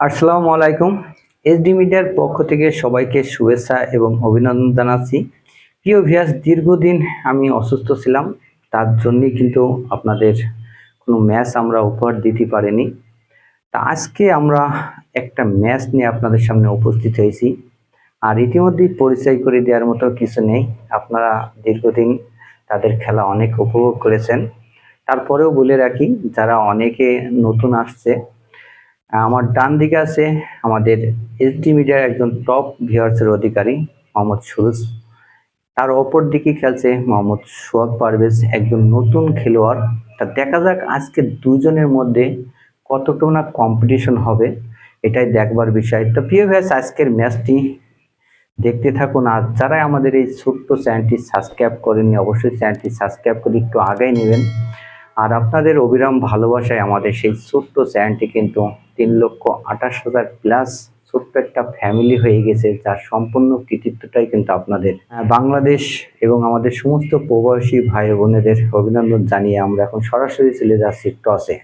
আসসালামু আলাইকুম। এসডি মিডিয়ার পক্ষ থেকে সবাইকে শুভেচ্ছা এবং অভিনন্দন জানাচ্ছি। প্রিয় ভিয়াস দীর্ঘদিন আমি অসুস্থ ছিলাম, তার জন্যই কিন্তু আপনাদের কোনো ম্যাচ আমরা উপহার দিতে পারিনি। তা আজকে আমরা একটা ম্যাচ নিয়ে আপনাদের সামনে উপস্থিত হয়েছি। আর ইতিমধ্যেই পরিচয় করে দেওয়ার মতো কিছু নেই। আপনারা দীর্ঘদিন তাদের খেলা অনেক উপভোগ করেছেন। তারপরেও বলে রাখি, যারা অনেকে নতুন আসছে আমার ডান দিকে আছে আমাদের এসডি মিডিয়ার একজন টপ ভিউয়ার্সের অধিকারী, মোহাম্মদ সুরুজ। তার অপর দিকে খেলছে মোহাম্মদ সোহাগ পারভেজ, একজন নতুন খেলোয়াড়। তা দেখা যাক আজকে দুজনের মধ্যে কতটুকু না কম্পিটিশন হবে, এটাই দেখবার বিষয়। তো প্রিয় ভ্যাস আজকের ম্যাচটি দেখতে থাকুন। আর যারা আমাদের এই ছোট্ট চ্যানেলটি সাবস্ক্রাইব করেননি, অবশ্যই চ্যানেলটি সাবস্ক্রাইব করে একটু আগাই নেবেন। আর আপনাদের অবিরাম ভালোবাসায় আমাদের সেই ছোট্ট চ্যানেলটি কিন্তু তিন লক্ষ আঠাশ হাজার প্লাস ছোট্ট একটা ফ্যামিলি হয়ে গেছে, যার সম্পূর্ণ কৃতিত্বটাই কিন্তু আপনাদের। বাংলাদেশ এবং আমাদের সমস্ত প্রবাসী ভাই বোনেদের অভিনন্দন জানিয়ে আমরা এখন সরাসরি চলে যাচ্ছি টসে।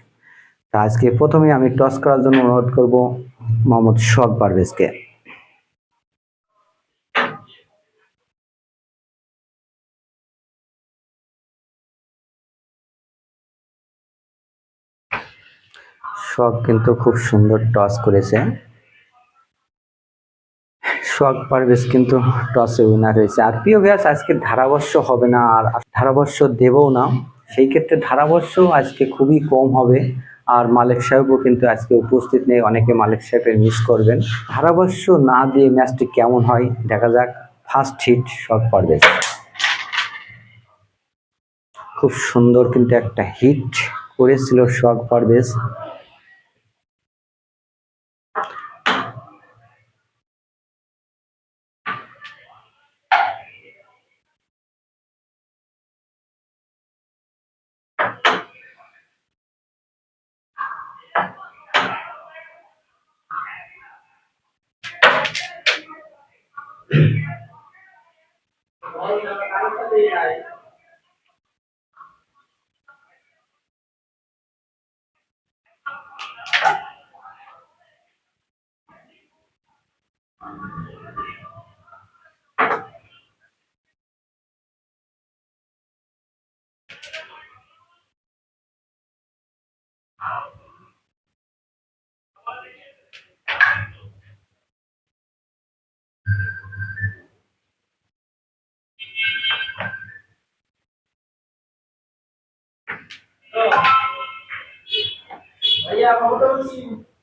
তা আজকে প্রথমে আমি টস করার জন্য অনুরোধ করব মোহাম্মদ শখ পারভেজকে। শখ কিন্তু খুব সুন্দর টস করেছে। শখ পারভেজ কিন্তু টসে উইনার হয়েছে। আর প্রিয় ব্যাস, আজকে ধারাবর্ষ হবে না, আর ধারাবর্ষ দেবও না। সেই ক্ষেত্রে ধারাবর্ষ আজকে খুবই কম হবে। আর মালিক সাহেবও কিন্তু আজকে উপস্থিত নেই, অনেকে মালিক সাহেবের মিস করবেন। ধারাবর্ষ না দিয়ে ম্যাচটি কেমন হয়, দেখা যাক। ফার্স্ট হিট শখ পারভেজ খুব সুন্দর কিন্তু একটা হিট করেছিল শখ Parvez bây giờ có đơn xin.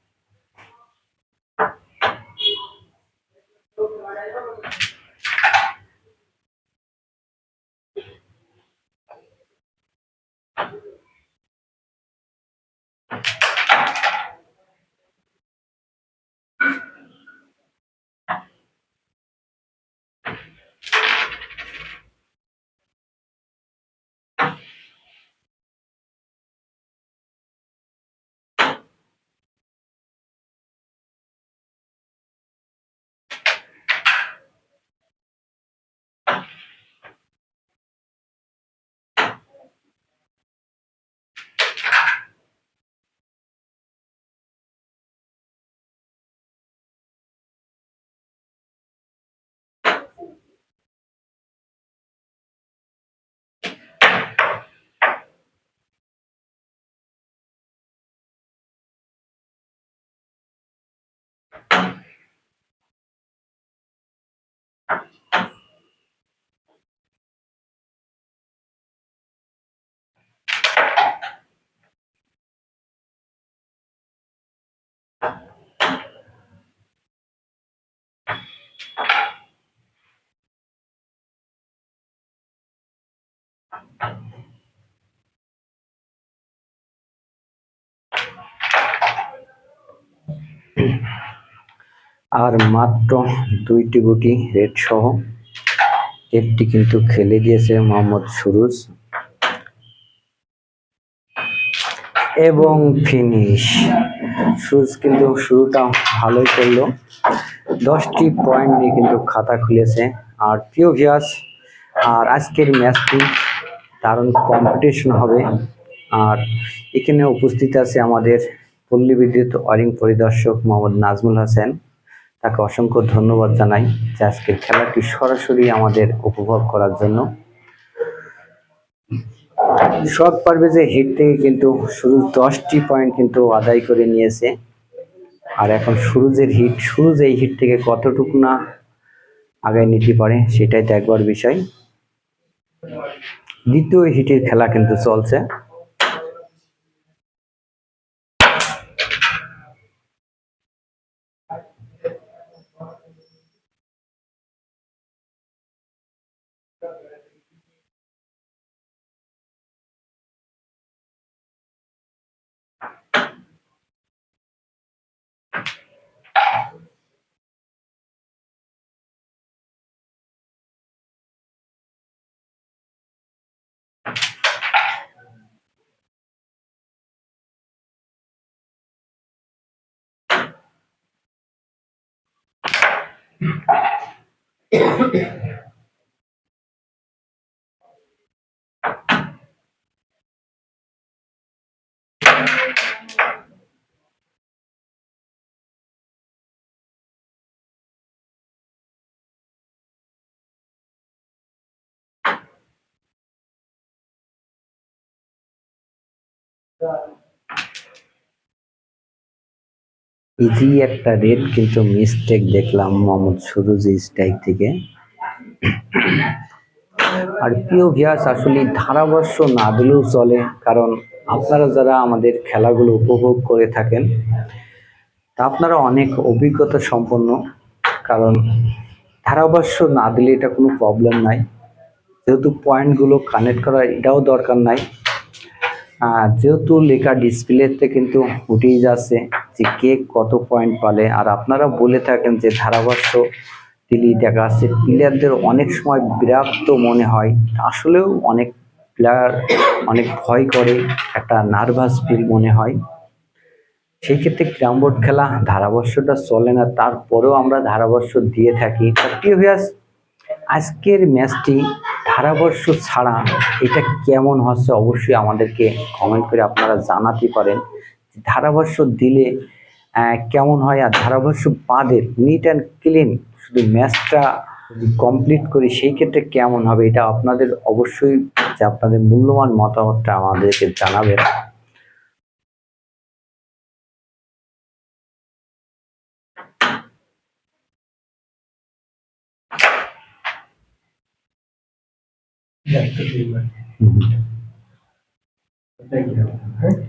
আর মাত্র দুইটি গুটি রেড সহ। একটি কিন্তু খেলে দিয়েছে মোহাম্মদ সুরুজ। এবং ফিনিশ। সুরুজ কিন্তু শুরুটা ভালোই করল। দশটি পয়েন্ট নিয়ে কিন্তু খাতা খুলেছে। আর প্রিয় ভিয়াস আর আজকের ম্যাচটি দারুণ কম্পিটিশন হবে। আর এখানে উপস্থিত আছে আমাদের পল্লী বিদ্যুৎ ওয়ারিং পরিদর্শক মোহাম্মদ নাজমুল হাসান, তাকে অসংখ্য ধন্যবাদ জানাই যে আজকের খেলাটি সরাসরি আমাদের উপভোগ করার জন্য। শখ পারভেজের হিট থেকে কিন্তু শুরু, দশটি পয়েন্ট কিন্তু আদায় করে নিয়েছে। আর এখন সুরুজের হিট, সুরুজ এই হিট থেকে কতটুকু না আগায় নিতে পারে সেটাই দেখবার বিষয়। দ্বিতীয় হিটের খেলা কিন্তু চলছে। Yeah. ইজি একটা রেড কিন্তু মিস্টেক দেখলাম মোহাম্মদ সুরজ স্ট্রাইক থেকে। আর প্রিয় ভিয়াস আসলে ধারাবর্ষ না দিলেও চলে, কারণ আপনারা যারা আমাদের খেলাগুলো উপভোগ করে থাকেন, তা আপনারা অনেক অভিজ্ঞতা সম্পন্ন, কারণ ধারাবর্ষ না দিলে এটা কোনো প্রবলেম নাই। যেহেতু পয়েন্টগুলো কানেক্ট করা এটাও দরকার নাই। যেহেতু লেখা ডিসপ্লেতে কিন্তু উঠেই যাচ্ছে যে কে কত পয়েন্ট পালে, আর আপনারা বলে থাকেন যে ধারাভাষ্য দিলেই দেখা যাচ্ছে প্লেয়ারদের অনেক সময় বিরাক্ত মনে হয়। আসলেও অনেক প্লেয়ার অনেক ভয় করে, একটা নার্ভাস ফিল মনে হয়। সেই ক্ষেত্রে ক্যারাম বোর্ড খেলা ধারাবর্ষটা চলে না, তারপরেও আমরা ধারাবর্ষ দিয়ে থাকি। আজকের ম্যাচটি ধারাবর্ষ ছাড়া এটা কেমন হচ্ছে অবশ্যই আমাদেরকে কমেন্ট করে আপনারা জানাতে পারেন। ধারাবর্ষ দিলে কেমন হয় আর ধারাবর্ষ বাদে নিট অ্যান্ড ক্লিন শুধু ম্যাচটা কমপ্লিট করি, সেই ক্ষেত্রে কেমন হবে এটা আপনাদের অবশ্যই যে আপনাদের মূল্যবান মতামতটা আমাদেরকে জানাবেন। Mm -hmm. Thank you. Okay.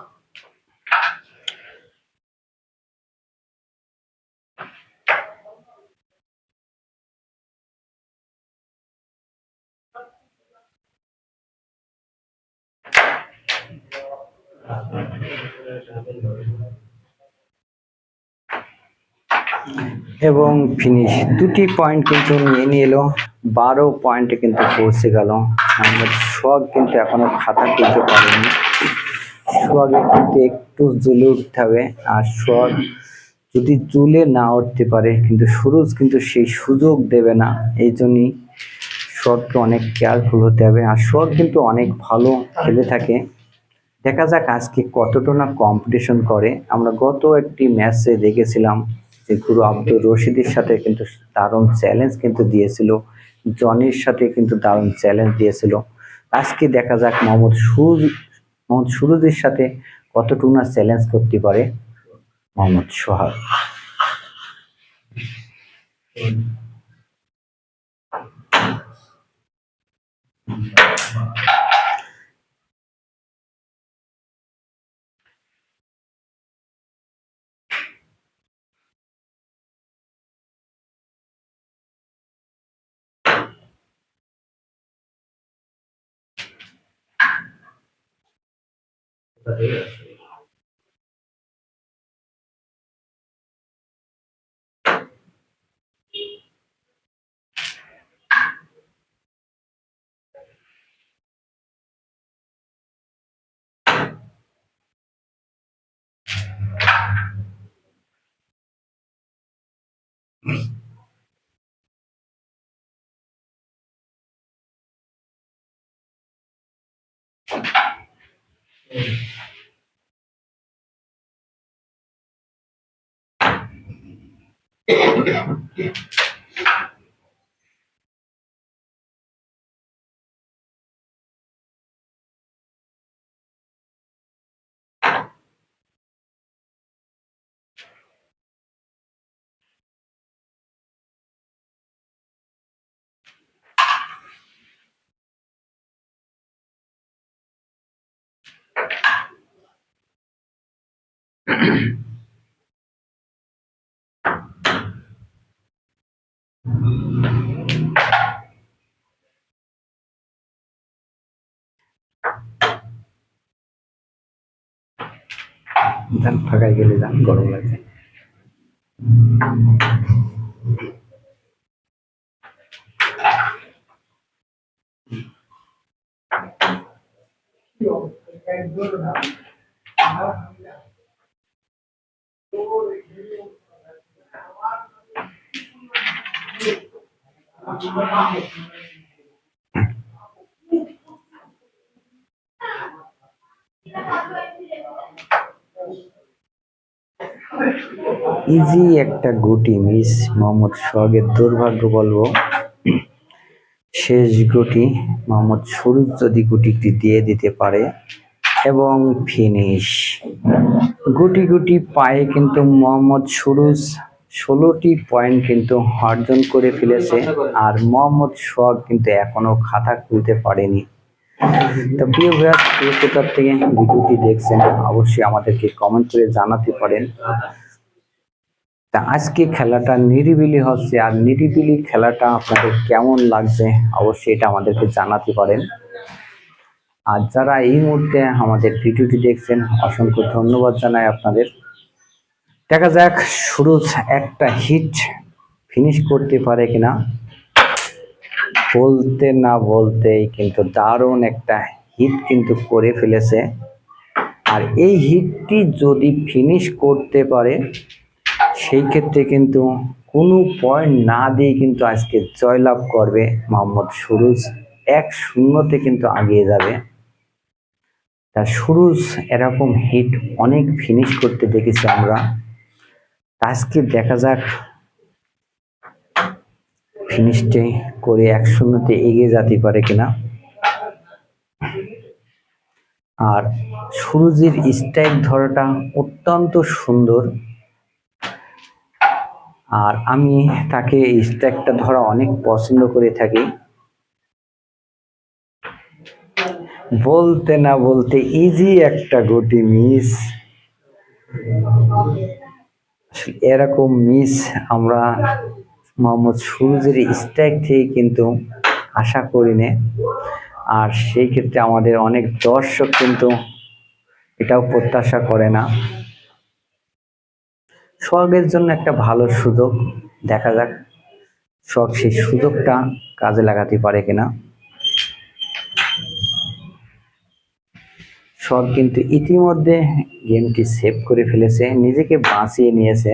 এবং ফিনিশ দুটি পয়েন্ট কিন্তু নিয়ে নিয়ে এলো বারো পয়েন্টে কিন্তু পৌঁছে গেল। আমাদের সোয়াগ কিন্তু এখনও খাতা তুলতে পারেনি। সোয়াগে কিন্তু একটু জ্বলে উঠতে হবে। আর সোয়াগ যদি জ্বলে না উঠতে পারে, কিন্তু সুরজ কিন্তু সেই সুযোগ দেবে না। এই জন্যই সোহাগকে অনেক কেয়ারফুল হতে হবে। আর সোহাগ কিন্তু অনেক ভালো খেলে থাকে। দেখা যাক আজকে কতটা না কম্পিটিশন করে। আমরা গত একটি ম্যাচে দেখেছিলাম যে গুরু আব্দুর রশিদের সাথে কিন্তু দারুণ চ্যালেঞ্জ কিন্তু দিয়েছিল। জনির সাথে কিন্তু দারুণ চ্যালেঞ্জ দিয়েছিল। আজকে দেখা যাক মোহাম্মদ সুরজ মোহাম্মদ সুরজের সাথে কতটুকু না চ্যালেঞ্জ করতে পারে মোহাম্মদ সোহাগ। Mm-hmm. Yeah. ফাঁকায় গেলে যান গরম লাগছে ইজি একটা গুটি মিস মোহাম্মদ সোহাগের দুর্ভাগ্য বলব। শেষ গুটি মোহাম্মদ সুরুজ যদি গুটিটি দিয়ে দিতে পারে এবং ফিনিশ। গুটি গুটি পায়ে কিন্তু মোহাম্মদ সুরুজ ষোলোটি পয়েন্ট কিন্তু অর্জন করে ফেলেছে আর মোহাম্মদ সোহাগ কিন্তু এখনও খাতা খুলতে পারেনি। তো প্রিয় ভাইয়া কে কোথার থেকে ভিডিওটি দেখছেন, অবশ্যই আমাদেরকে কমেন্ট করে জানাতে পারেন। তা আজকে খেলাটা নিরিবিলি হচ্ছে, আর নিরিবিলি খেলাটা আপনাদের কেমন লাগছে অবশ্যই এটা আমাদেরকে জানাতে পারেন। আর যারা এই মুহূর্তে আমাদের ভিডিওটি দেখছেন, অসংখ্য ধন্যবাদ জানাই আপনাদের। দেখা যাক শুরু একটা হিট ফিনিশ করতে পারে কিনা। বলতে না বলতেই কিন্তু দারুণ একটা হিট কিন্তু করে ফেলেছে। আর এই হিটটি যদি ফিনিশ করতে পারে, সেই ক্ষেত্রে কিন্তু কোনো পয়েন্ট না দিয়ে কিন্তু আজকে জয়লাভ করবে মোহাম্মদ সুরুজ। এক শূন্যতে কিন্তু আগিয়ে যাবে। তা সুরুজ এরকম হিট অনেক ফিনিশ করতে দেখেছি আমরা। আজকে দেখা যাক ফিনিশটি করে এক শূন্যতে এগিয়ে যেতে পারে কিনা। আর সুরুজের স্ট্রাইক ধরাটা অত্যন্ত সুন্দর। আর আমি তাকে স্ট্রাইকটা ধরা অনেক পছন্দ করে থাকি। বলতে না বলতে ইজি একটা গুটি মিস এরকম মিস আমরা মোহাম্মদ সুরুজের স্ট্রাইক থেকে কিন্তু আশা করি না। আর সেই ক্ষেত্রে আমাদের অনেক দর্শক কিন্তু এটাও প্রত্যাশা করে না। সোহাগের জন্য একটা ভালো সুযোগ, দেখা যাক সোহাগ সেই সুযোগটা কাজে লাগাতে পারে কিনা। সোহাগ কিন্তু ইতিমধ্যে গেমটি সেভ করে ফেলেছে নিজেকে বাঁচিয়ে নিয়েছে।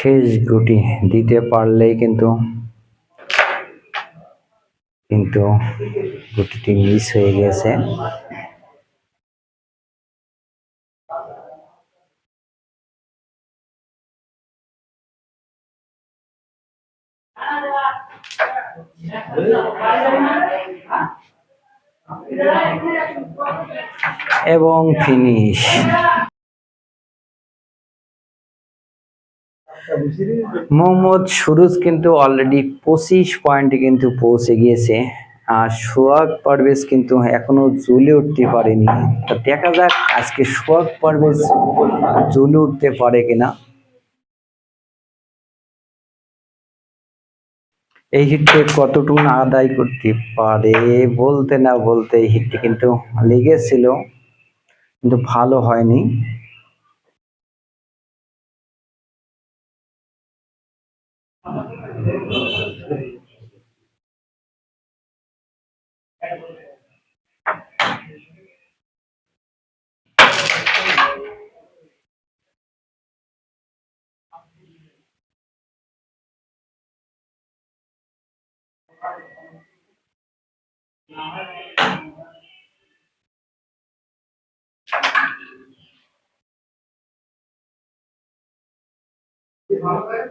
শেষ গুটি দিতে পারলেই কিন্তু কিন্তু গুটিটি মিস হয়ে গেছে। এবং ফিনিশ মোহাম্মদ সুরুজ কিন্তু অলরেডি পঁচিশ পয়েন্টে কিন্তু পৌঁছে গিয়েছে। আর সোহাগ পারভেজ কিন্তু এখনও জ্বলে উঠতে পারেনি। তো দেখা যাক আজকে সোহাগ পারভেজ জ্বলে উঠতে পারে কিনা। এই হিটটি কতটুকু আদায় করতে পারে বলতে না বলতে এই হিটটি কিন্তু লেগেছিল, কিন্তু ভালো হয়নি। Selamat.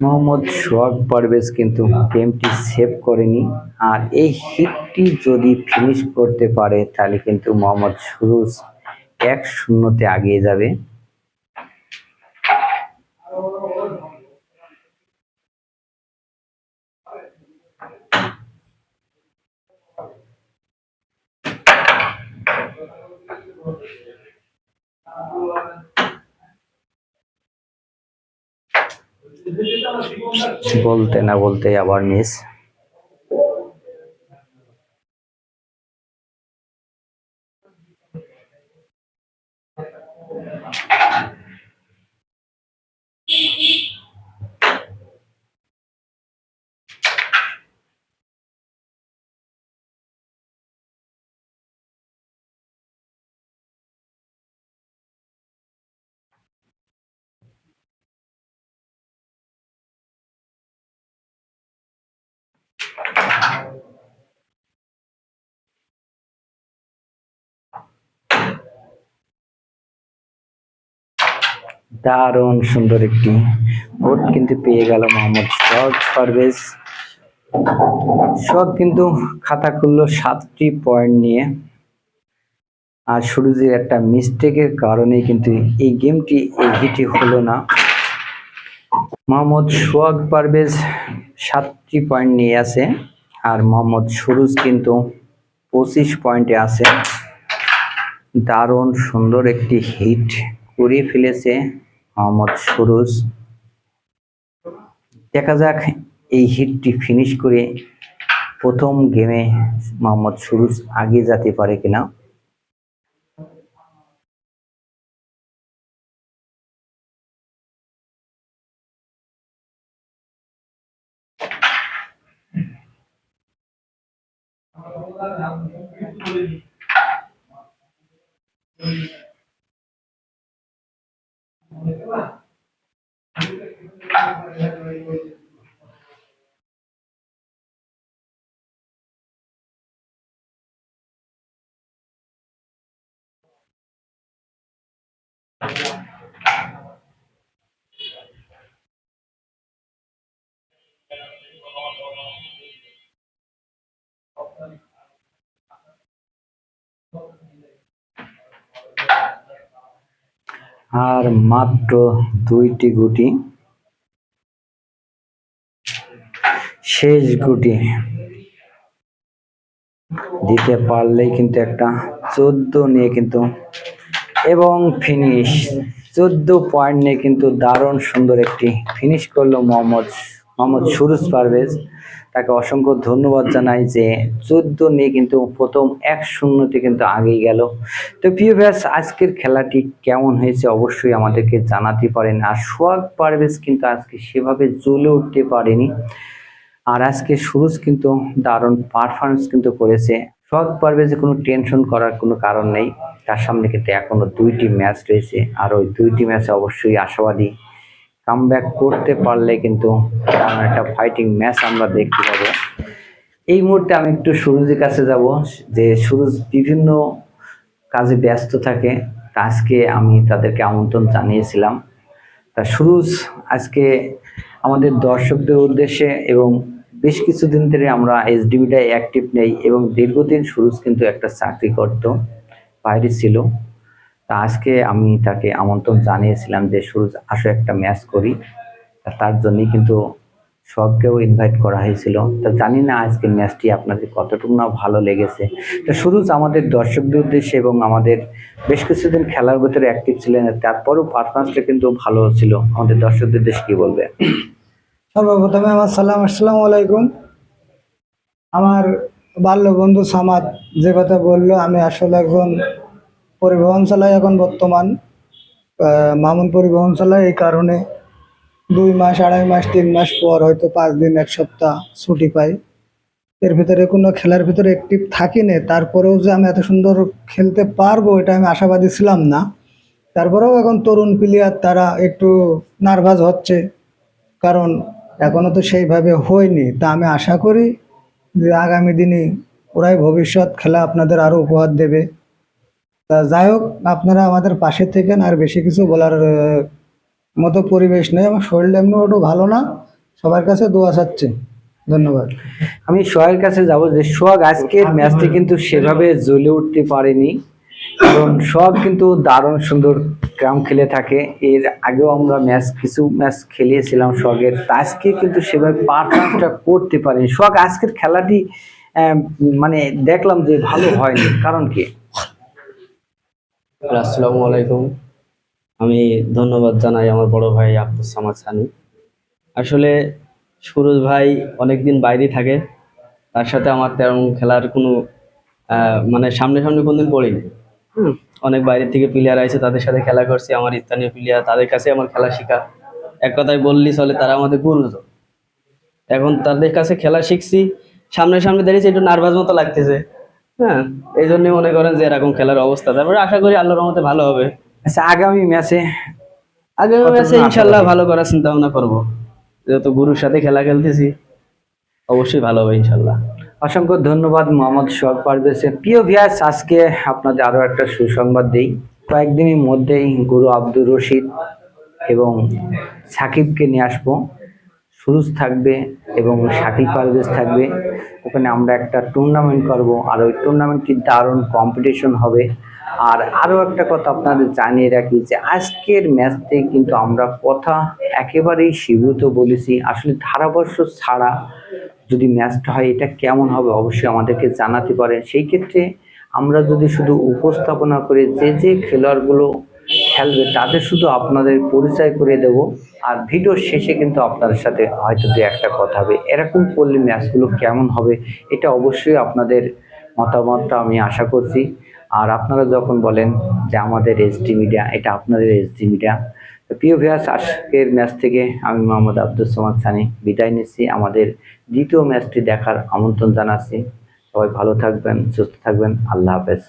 মোহাম্মদ সোহাগ পারভেজ কিন্তু গেমটি সেভ করেনি। আর এই হিটটি যদি ফিনিশ করতে পারে, তাহলে কিন্তু মোহাম্মদ সুরুজ এক শূন্যতে আগিয়ে যাবে। বলতে না বলতে আবার মিস দারুণ সুন্দর একটি ভোট কিন্তু পেয়ে গেল মোহাম্মদ সোহাগ পারভেজ। সব কিন্তু খাতা খুললো সাতটি পয়েন্ট নিয়ে। আর সুরজের একটা মিস্টেকের কারণে কিন্তু এই গেমটি হিটই হলো না। মোহাম্মদ সোয়াগ পারভেজ সাতটি পয়েন্ট নিয়ে আছে আর মোহাম্মদ সুরুজ কিন্তু পঁচিশ পয়েন্টে আছে। দারুণ সুন্দর একটি হিট করে ফেলেছে। মোহাম্মদ সুরুজ। দেখা যাক এই হিটটি ফিনিশ করে প্রথম গেমে মোহাম্মদ সুরুজ আগে যেতে পারে কিনা। আর মাত্র দুইটি গুটি, শেষ গুটি। দিতে পারলেই কিন্তু একটা চোদ্দ নিয়ে কিন্তু, এবং ফিনিশ চোদ্দ পয়েন্ট নিয়ে কিন্তু দারুণ সুন্দর একটি ফিনিশ করল মোহাম্মদ মোহাম্মদ সুরুজ পারভেজ, তাকে অসংখ্য ধন্যবাদ জানাই যে চোদ্দ নিয়ে কিন্তু প্রথম এক শূন্যতে কিন্তু আগেই গেল। তো প্রিয় ব্যাস আজকের খেলাটি কেমন হয়েছে অবশ্যই আমাদেরকে জানাতে পারেন। আর সোয়াগ পারভেজ কিন্তু আজকে সেভাবে জ্বলে উঠতে পারেনি। আর আজকে সুরজ কিন্তু দারুণ পারফরমেন্স কিন্তু করেছে। সোহাগ পারভেজে কোনো টেনশন করার কোনো কারণ নেই। তার সামনে কিন্তু এখনও দুইটি ম্যাচ রয়েছে। আর ওই দুইটি ম্যাচে অবশ্যই আশাবাদী। কাম করতে পারলে কিন্তু তেমন একটা ফাইটিং ম্যাচ আমরা দেখতে পাবো। এই মুহূর্তে আমি একটু সুরজের কাছে যাব, যে সুরজ বিভিন্ন কাজে ব্যস্ত থাকে। আজকে আমি তাদেরকে আমন্ত্রণ জানিয়েছিলাম। তা সুরজ, আজকে আমাদের দর্শকদের উদ্দেশ্যে এবং বেশ কিছুদিন ধরে আমরা এসডিবিটায় অ্যাক্টিভ নেই এবং দীর্ঘদিন সুরজ কিন্তু একটা চাকরি করত, বাইরে ছিল। তা আজকে আমি তাকে আমন্ত্রণ জানিয়েছিলাম যে, সুরজ, আসো একটা ম্যাচ করি। তার জন্যই কিন্তু সবকেও ইনভাইট করা হয়েছিল। তা জানি না আজকে ম্যাচটি আপনাদের কতটুকু না ভালো লেগেছে। তো সুরজ, আমাদের দর্শকদের উদ্দেশ্যে এবং আমাদের বেশ কিছুদিন খেলার ভিতরে অ্যাক্টিভ ছিলেন, তারপরও পারফরমেন্সটা কিন্তু ভালো ছিল। আমাদের দর্শকদের উদ্দেশ্যে কি বলবে? সর্বপ্রথমে আমার সালাম, আসসালামু আলাইকুম। আমার বাল্য বন্ধু সামাদ যে কথা বলল, আমি আসলে একজন পরিবহন চালাই এখন বর্তমান মামুন পরিবহন চালাই এই কারণে দুই মাস, আড়াই মাস, তিন মাস পর হয়তো পাঁচ দিন, এক সপ্তাহ ছুটি পাই। এর ভিতরে কোনো খেলার ভিতরে অ্যাক্টিভ থাকি না তারপরেও যে আমি এত সুন্দর খেলতে পারব এটা আমি আশাবাদী ছিলাম না। তারপরেও এখন তরুণ প্লেয়ার তারা একটু নার্ভাস হচ্ছে, কারণ এখনও তো সেইভাবে হয়নি। তা আমি আশা করি যে আগামী দিনে ওরাই ভবিষ্যৎ খেলা আপনাদের আরও উপহার দেবে। যাই হোক আপনারা আমাদের পাশে থেকেন আর বেশি কিছু বলার মতো পরিবেশ নেই। আমার শরীরটা এমনি ওটা ভালো না সবার কাছে দোয়া চাচ্ছি। ধন্যবাদ। আমি সোহাগের কাছে যাব যে সোহাগ আজকের ম্যাচটি কিন্তু সেভাবে জ্বলে উঠতে পারেনি। কারণ সোহাগ কিন্তু দারুণ সুন্দর গ্রাম খেলে থাকে। এর আগেও আমরা ম্যাচ কিছু ম্যাচ খেলিয়েছিলাম সোহাগের। আজকে কিন্তু সেভাবে পারফরমেন্সটা করতে পারেনি। সোহাগ আজকের খেলাটি মানে দেখলাম যে ভালো হয়নি। কারণ কি? আসসালামু আলাইকুম। আমি ধন্যবাদ জানাই আমার বড় ভাই আব্দুল সামাদ সানি। আসলে সুরজ ভাই অনেকদিন বাইরে থাকে তার সাথে আমার তেমন খেলার কোনো মানে সামনে সামনে কোনদিন পড়িনি অনেক বাইরে থেকে প্লেয়ার আছে তাদের সাথে খেলা করছি আমার স্থানীয় প্লেয়ার তাদের কাছে আমার খেলা শেখা। এক কথায় বললি চলে তারা আমাদের গুরুজন। এখন তাদের কাছে খেলা শিখছি সামনে সামনে দাঁড়িয়েছে একটু নার্ভাস মতো লাগতেছে। হ্যাঁ এই জন্যই মনে করেন যে এরকম খেলার অবস্থা। তারপরে আশা করি আল্লাহর রহমতে ভালো হবে। আচ্ছা আগামী ম্যাচে? আগামী ম্যাচে ইনশাল্লাহ ভালো করার চিন্তা ভাবনা করব। যেহেতু গুরুর সাথে খেলা খেলতেছি অবশ্যই ভালো হবে ইনশাল্লাহ অসংখ্য ধন্যবাদ মোহাম্মদ সোহাগ পারভেজে। প্রিয় ভিয়াস আজকে আপনাদের আরও একটা সুসংবাদ দিই। কয়েকদিনের মধ্যেই গুরু আব্দুর রশিদ এবং সাকিবকে নিয়ে আসব। সুরুজ থাকবে এবং শাকিল পারভেজ থাকবে। ওখানে আমরা একটা টুর্নামেন্ট করব আর ওই টুর্নামেন্টটি দারুণ কম্পিটিশন হবে। আর আরও একটা কথা আপনাদের জানিয়ে রাখি যে আজকের ম্যাচতে কিন্তু আমরা কথা একেবারেই সীমিত বলেছি। আসলে ধারাবর্ষ ছাড়া যদি ম্যাচটা হয় এটা কেমন হবে অবশ্যই আমাদেরকে জানাতে পারে সেই ক্ষেত্রে আমরা যদি শুধু উপস্থাপনা করে যে যে খেলোয়াড়গুলো খেলবে তাদের শুধু আপনাদের পরিচয় করে দেব, আর ভিডিওর শেষে কিন্তু আপনাদের সাথে হয়তো দু একটা কথা হবে। এরকম করলে ম্যাচগুলো কেমন হবে, এটা অবশ্যই আপনাদের মতামতটা আমি আশা করছি। আর আপনারা যখন বলেন যে আমাদের এসডি মিডিয়া এটা আপনাদের এসডি মিডিয়া প্রিয় ভিয়াস আজকের ম্যাচ থেকে আমি মোহাম্মদ আব্দুল সামাদ সানি বিদায় নিচ্ছি। আমাদের দ্বিতীয় ম্যাচটি দেখার আমন্ত্রণ জানাচ্ছি। সবাই ভালো থাকবেন, সুস্থ থাকবেন। আল্লাহ হাফেজ।